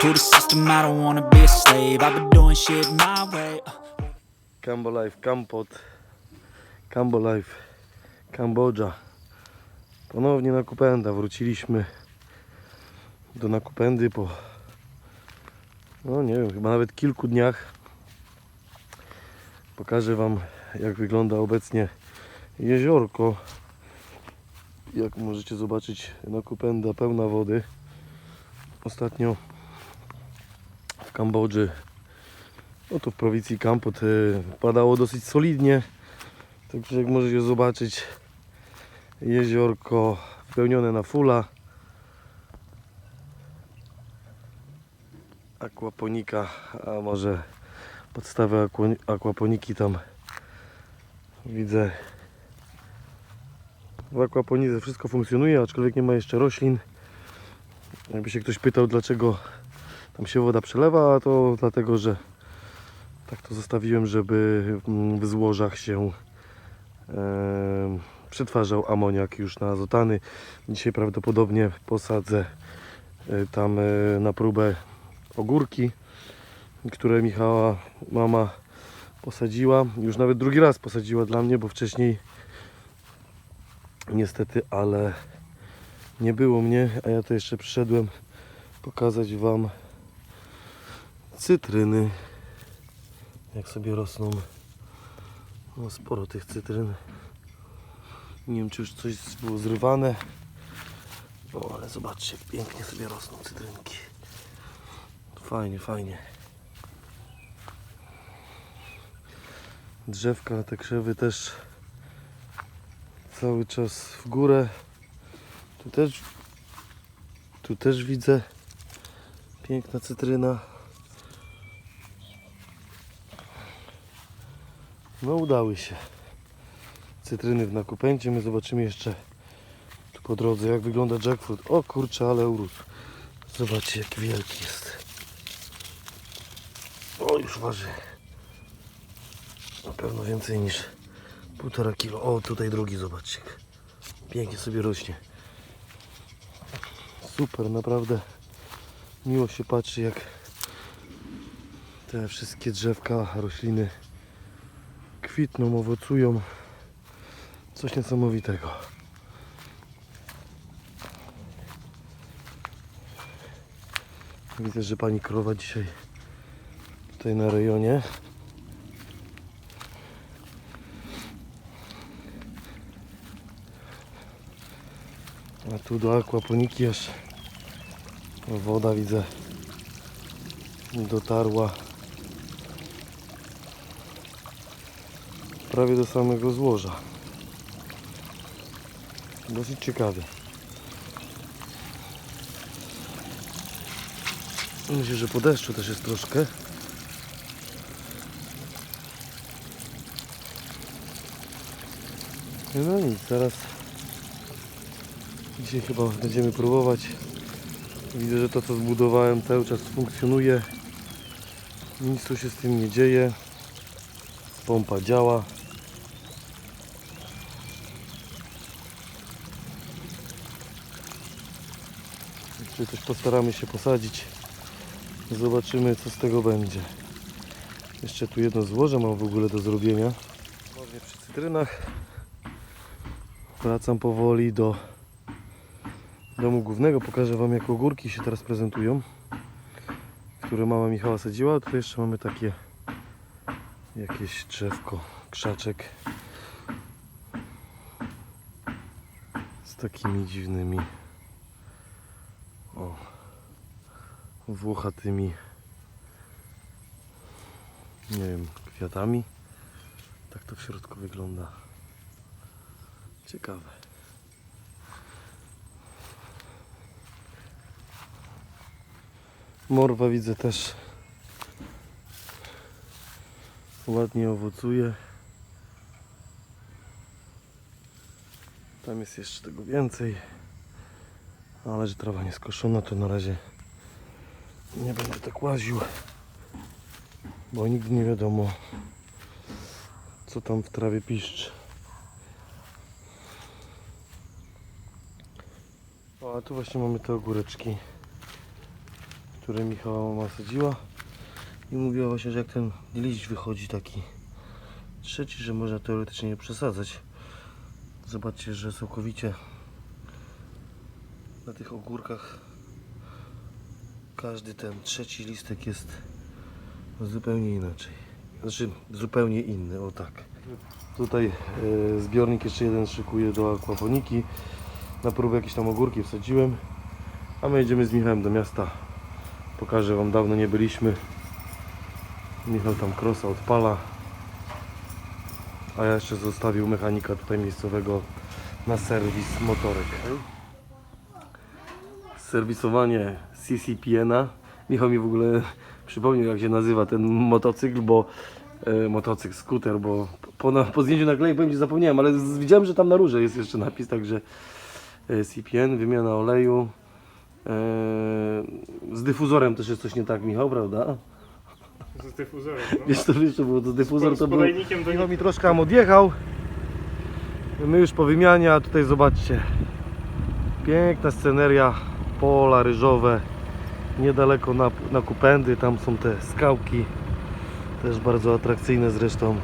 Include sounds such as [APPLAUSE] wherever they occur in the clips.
To the system, I don't wanna be a slave. I've been doing shit my way. Uh. Cambo Life, Campot, Cambo Life, Kambodża. Ponownie na Kupenda. Wróciliśmy do Nakupendy po, no nie wiem, chyba nawet kilku dniach. Pokażę Wam, jak wygląda obecnie jeziorko. Jak możecie zobaczyć, Nakupenda pełna wody. Ostatnio w Kambodży no tu w prowincji Kampot y, padało dosyć solidnie. Także jak możecie zobaczyć jeziorko wypełnione na fula. Aquaponika, a może podstawę aquaponiki tam widzę. W aquaponice wszystko funkcjonuje, aczkolwiek nie ma jeszcze roślin. Jakby się ktoś pytał dlaczego tam się woda przelewa, to dlatego, że tak to zostawiłem, żeby w złożach się em, przetwarzał amoniak już na azotany. Dzisiaj prawdopodobnie posadzę e, tam e, na próbę ogórki, które Michała mama posadziła. Już nawet drugi raz posadziła dla mnie, bo wcześniej niestety, ale nie było mnie, a ja to jeszcze przyszedłem pokazać Wam cytryny jak sobie rosną. No sporo tych cytryn. Nie wiem czy już coś było zrywane. O ale zobaczcie pięknie sobie rosną cytrynki. Fajnie, fajnie. Drzewka, te krzewy też cały czas w górę. Tu też tu też widzę piękna cytryna. No udały się. Cytryny w nakupęcie. My zobaczymy jeszcze tu po drodze jak wygląda jackfruit. O kurczę, ale urósł. Zobaczcie jak wielki jest. O już waży. Na pewno więcej niż półtora kilo. O tutaj drugi zobaczcie. Pięknie sobie rośnie. Super, naprawdę miło się patrzy jak te wszystkie drzewka, rośliny kwitną, owocują. Coś niesamowitego. Widzę, że pani krowa dzisiaj tutaj na rejonie. A tu do akwaponiki aż woda widzę dotarła prawie do samego złoża. Dosyć ciekawie. Myślę, że po deszczu też jest troszkę. No nic, teraz dzisiaj chyba będziemy próbować. Widzę, że to co zbudowałem cały czas funkcjonuje. Nic tu się z tym nie dzieje. Pompa działa. Jeszcze coś postaramy się posadzić. Zobaczymy co z tego będzie. Jeszcze tu jedno złoże mam w ogóle do zrobienia. Ponownie przy cytrynach. Wracam powoli do domu głównego. Pokażę Wam jak ogórki się teraz prezentują. Które mama Michała sadziła. Tu jeszcze mamy takie jakieś drzewko, krzaczek z takimi dziwnymi włochatymi nie wiem, kwiatami tak to w środku wygląda ciekawe morwa widzę też ładnie owocuje. Tam jest jeszcze tego więcej. Ale że trawa nie skoszona, to na razie nie będę tak łaził. Bo nigdy nie wiadomo, co tam w trawie piszczy. O, a tu właśnie mamy te ogóreczki, które Michała mama sadziła. I mówiła właśnie, że jak ten liść wychodzi taki trzeci, że można teoretycznie nie przesadzać. Zobaczcie, że całkowicie na tych ogórkach każdy ten trzeci listek jest zupełnie inaczej. Znaczy zupełnie inny, o tak. Tutaj e, zbiornik jeszcze jeden szykuję do akwaponiki. Na próbę jakieś tam ogórki wsadziłem. A my jedziemy z Michałem do miasta. Pokażę Wam, dawno nie byliśmy. Michał tam krosa odpala. A ja jeszcze zostawił mechanika tutaj miejscowego na serwis motorek. Serwisowanie CCPN-a. Michał mi w ogóle przypomniał jak się nazywa ten motocykl, bo e, motocykl, skuter, bo po, na, po zdjęciu naklei powiem Ci zapomniałem, ale z, widziałem, że tam na róże jest jeszcze napis, także e, CPN, wymiana oleju. E, z dyfuzorem też jest coś nie tak, Michał, prawda? Z dyfuzorem, no. Wiesz to wiesz, to było to dyfuzor, Z to był... podajnikiem do Michał mi troszkę tam odjechał. My już po wymianie, a tutaj zobaczcie. Piękna sceneria, pola ryżowe. Niedaleko na, na Kupendy, tam są te skałki. Też bardzo atrakcyjne zresztą.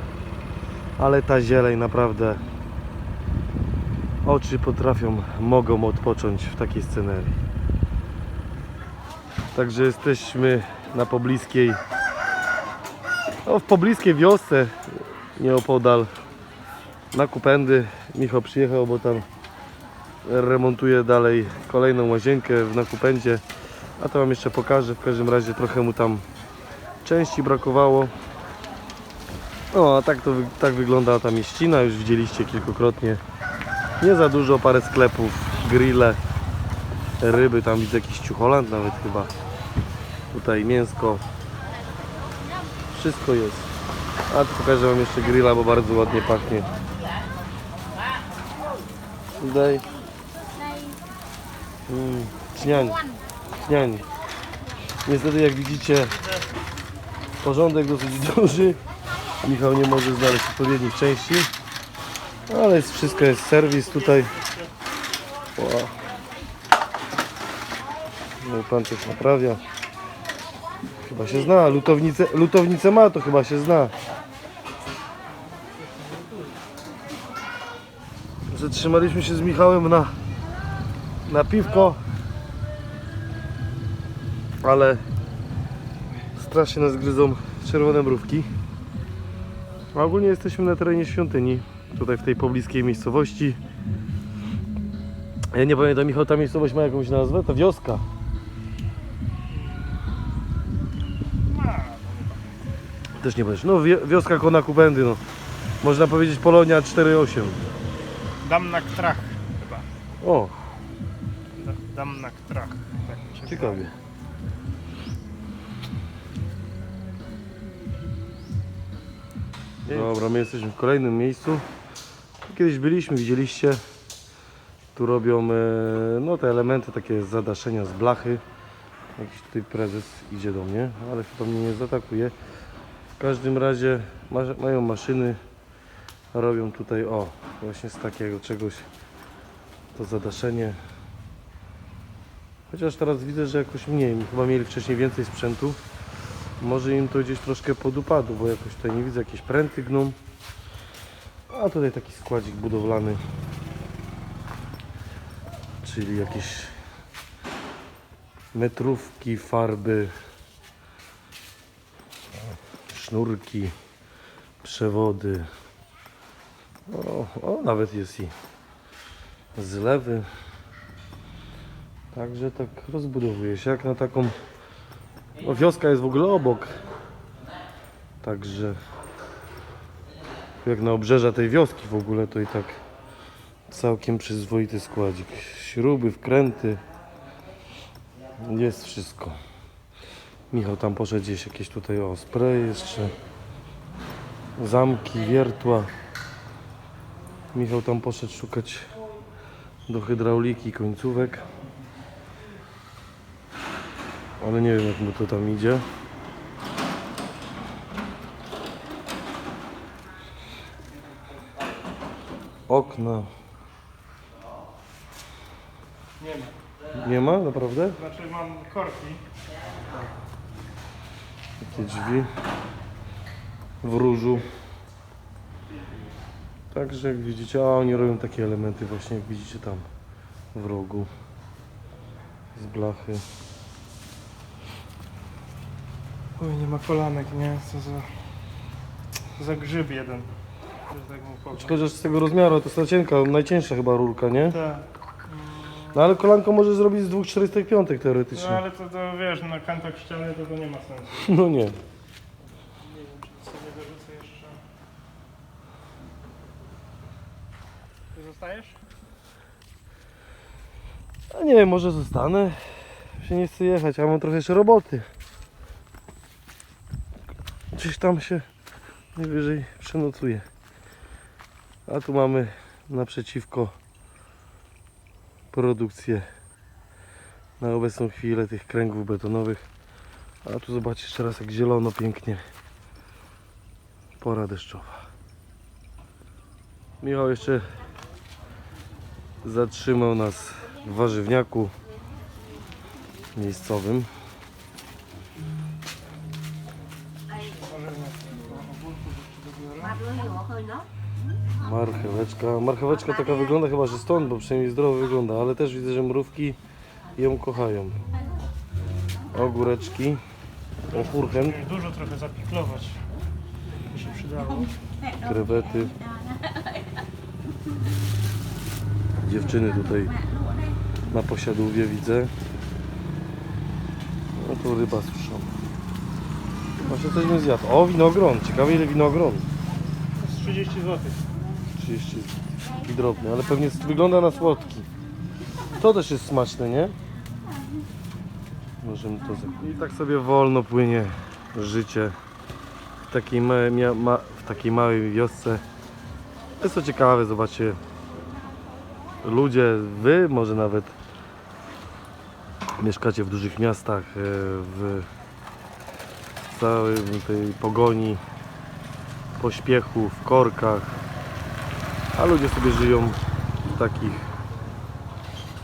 Ale ta zieleń naprawdę oczy potrafią, mogą odpocząć w takiej scenerii. Także jesteśmy na pobliskiej, no w pobliskiej wiosce nieopodal na Kupendy. Michał przyjechał, bo tam remontuje dalej kolejną łazienkę w Nakupędzie. A to wam jeszcze pokażę. W każdym razie trochę mu tam części brakowało. No a tak to tak wygląda ta mieścina. Już widzieliście kilkukrotnie. Nie za dużo, parę sklepów, grille, ryby. Tam widzę jakiś ciucholand nawet chyba. Tutaj mięsko. Wszystko jest. A tu pokażę wam jeszcze grilla, bo bardzo ładnie pachnie. Daj. Mm. Śnianie. Niestety jak widzicie porządek dosyć [LAUGHS] duży. Michał nie może znaleźć odpowiednich części. Ale jest, wszystko jest serwis tutaj. No pan coś naprawia. Chyba się zna. Lutownicę, lutownicę ma, to chyba się zna. Zatrzymaliśmy się z Michałem na, na piwko. Ale strasznie nas gryzą czerwone mrówki. A ogólnie jesteśmy na terenie świątyni. Tutaj w tej pobliskiej miejscowości. Ja nie pamiętam, Michał, ta miejscowość ma jakąś nazwę? To wioska. Też nie będziesz. No wioska Kona Kubendy, no. Można powiedzieć Polonia 4.8. Dam na ktrach chyba. O, Dam na ktrach. Tak mi się ciekawie. Dobra, my jesteśmy w kolejnym miejscu. Kiedyś byliśmy, widzieliście. Tu robią e, no, te elementy takie zadaszenia z blachy. Jakiś tutaj prezes idzie do mnie, ale chyba mnie nie zaatakuje. W każdym razie ma, mają maszyny, robią tutaj o właśnie z takiego czegoś to zadaszenie. Chociaż teraz widzę, że jakoś mniej. Chyba mieli wcześniej więcej sprzętu. Może im to gdzieś troszkę podupadło, bo jakoś tutaj nie widzę, jakieś pręty gną. A tutaj taki składzik budowlany. Czyli jakieś metrówki, farby, sznurki, przewody. O, o nawet jest i zlewy. Także tak rozbudowuje się jak na taką. No, wioska jest w ogóle obok. Także jak na obrzeża tej wioski w ogóle to i tak całkiem przyzwoity składzik. Śruby, wkręty. Jest wszystko. Michał tam poszedł gdzieś jakieś tutaj o spray jeszcze. zamki, wiertła. Michał tam poszedł szukać do hydrauliki końcówek. Ale nie wiem jak mu to tam idzie. Okna. Nie ma. Nie ma naprawdę? Znaczy mam korki. Takie drzwi w różu. Także jak widzicie, a oni robią takie elementy właśnie jak widzicie tam w rogu z blachy. Oj, nie ma kolanek, nie? Co za... Co za grzyb jeden. Że tak mu powiem. Szkoda, że z tego rozmiaru to jest ta cienka, najcięższa chyba rurka, nie? Tak. No ale kolanko może zrobić z dwóch 45 No teoretycznie. ale to, to wiesz, na kantach ściany to, to nie ma sensu. [LAUGHS] No nie. Nie wiem, czy sobie wyrzucę jeszcze. Ty zostajesz? A nie wiem, może zostanę. Się nie chcę jechać, a mam trochę jeszcze roboty. Gdzieś tam się najwyżej przenocuję. A tu mamy naprzeciwko produkcję na obecną chwilę tych kręgów betonowych. A tu zobaczcie jeszcze raz jak zielono pięknie. Pora deszczowa. Michał jeszcze zatrzymał nas w warzywniaku miejscowym. Marcheweczka. Marcheweczka taka wygląda chyba, że stąd, bo przynajmniej zdrowo wygląda, ale też widzę, że mrówki ją kochają. Ogóreczki. O furchen, Dużo trochę zapiklować. By się przydało. krewety. Dziewczyny tutaj na posiadówie widzę. No to ryba suszona. Właśnie coś bym zjadł. O, winogron. Ciekawe ile winogron. To jest 30 zł. 30 taki drobny, ale pewnie wygląda na słodki. To też jest smaczne, nie? Możemy to za... I tak sobie wolno płynie życie w takiej, ma, mia, ma, w takiej małej wiosce. Jest to ciekawe, zobaczcie. Ludzie, wy może nawet mieszkacie w dużych miastach, e, w całej tej pogoni, pośpiechu, w korkach. A ludzie sobie żyją w takich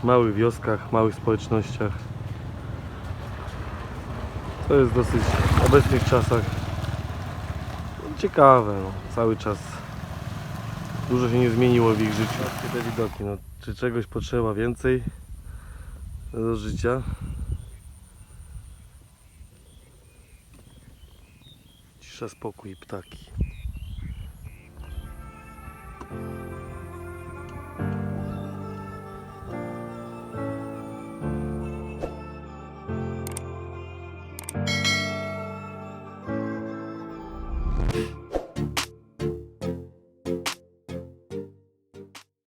małych wioskach, małych społecznościach. To jest dosyć w obecnych czasach ciekawe. No. Cały czas dużo się nie zmieniło w ich życiu. Te widoki. No. Czy czegoś potrzeba więcej do życia? Cisza, spokój i ptaki.